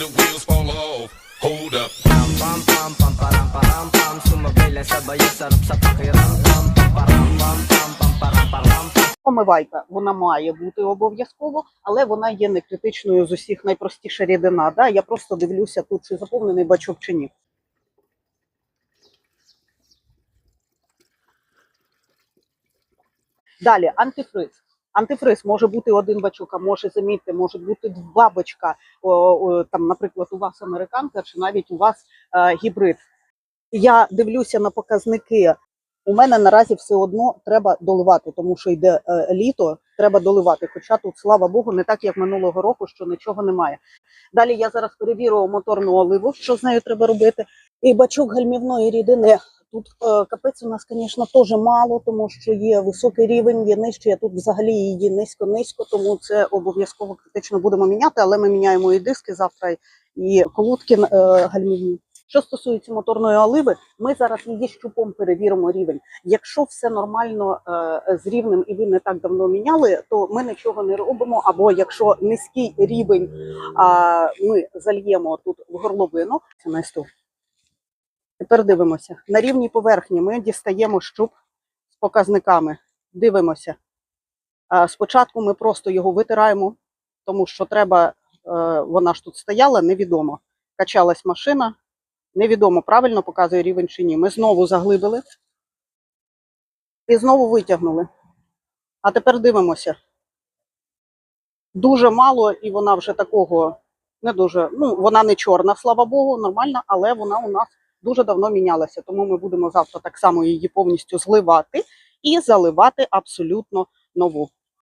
the wheels fall off. Hold up. Pam pam pam pam param param pam sumabay sabay sa pakiramdam. Pam param pam pam pam param param. Помивайка, вона має бути обов'язково, але вона є не критичною з усіх найпростіша рідина. Да? Я просто дивлюся тут, чи заповнений бачок чи ні. Далі антифриз. Антифриз може бути один бачок, а може замітьте, може бути два бачка. Там, наприклад, у вас американка, чи навіть у вас е, гібрид. Я дивлюся на показники. У мене наразі все одно треба доливати, тому що йде е, літо, треба доливати. Хоча тут, слава Богу, не так як минулого року, що нічого немає. Далі я зараз перевірю моторну оливу, що з нею треба робити. І бачок гальмівної рідини. Тут е, капець у нас, звісно, теж мало, тому що є високий рівень, є нижче. а Тут взагалі її низько-низько, тому це обов'язково критично будемо міняти. Але ми міняємо і диски завтра, і колодки е, гальмівні. Що стосується моторної оливи, ми зараз її щупом перевіримо рівень. Якщо все нормально е, з рівнем і ви не так давно міняли, то ми нічого не робимо. Або якщо низький рівень, ми зальємо тут в горловину. Це. Тепер дивимося. На рівній поверхні ми дістаємо щуп з показниками. Дивимося. Спочатку ми просто його витираємо, тому що треба, е, вона ж тут стояла, невідомо. Качалась машина, невідомо, правильно показує рівень чи ні. Ми знову заглибили і знову витягнули. А тепер дивимося. Дуже мало, і вона вже такого не дуже. Ну, вона не чорна, слава Богу, нормальна, але вона у нас дуже давно мінялася. Тому ми будемо завтра так само її повністю зливати і заливати абсолютно нову.